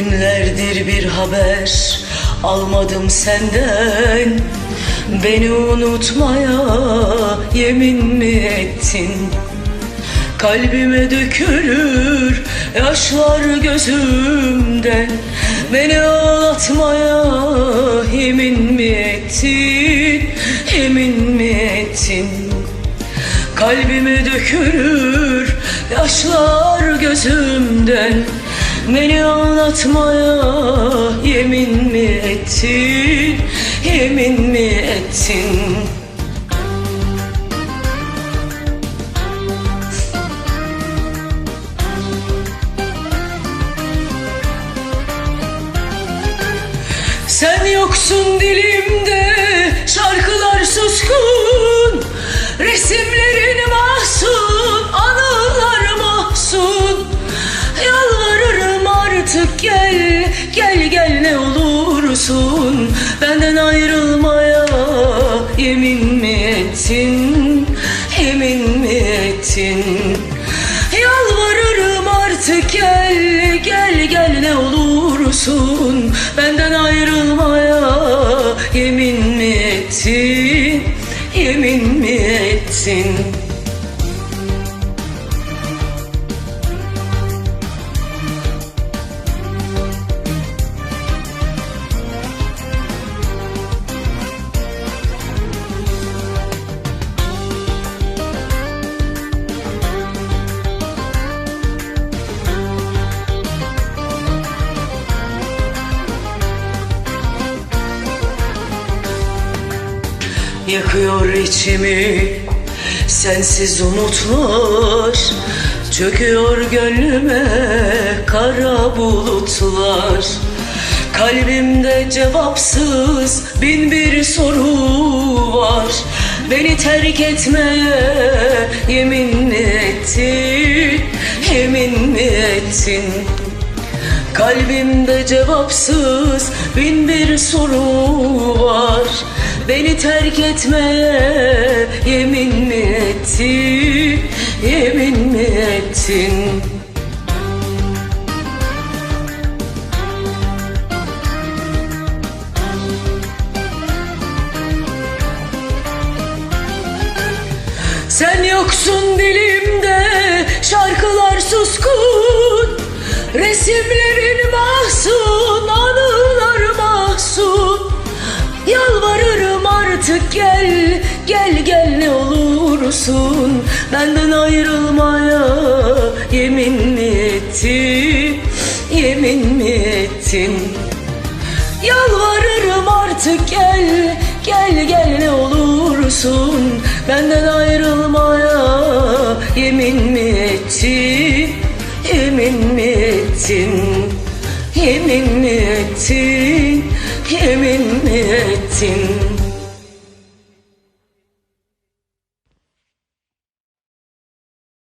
Günlerdir bir haber almadım senden Beni unutmaya yemin mi ettin? Kalbime dökülür yaşlar gözümden Beni ağlatmaya yemin mi ettin? Yemin mi ettin? Kalbime dökülür yaşlar gözümden Beni ağlatmaya yemin mi ettin, yemin mi ettin? Sen yoksun dilimde şarkılar suskun gel gel gel ne olursun. Benden ayrılmaya yemin mi ettin? Yemin mi ettin? Yalvarırım artık gel gel gel ne olursun. Benden ayrılmaya yemin mi ettin? Yemin mi ettin Yakıyor içimi. Sensiz umutlar Çöküyor gönlüme kara bulutlar. Kalbimde cevapsız bin bir soru var. Beni terk etmeye yemin mi ettin Yemin mi ettin Kalbimde cevapsız bin bir soru var Beni terk etmeye yemin mi ettin Yemin mi ettin? Sen yoksun dilimde şarkılar suskun Resimlerin artık gel gel gel ne olursun. Benden ayrılmaya yemin mi ettin? Yemin mi ettin? Yalvarırım artık gel Gel gel ne olursun. Benden ayrılmaya Yemin mi ettin? Yemin mi ettin? Yemin mi ettin? Yemin mi ettin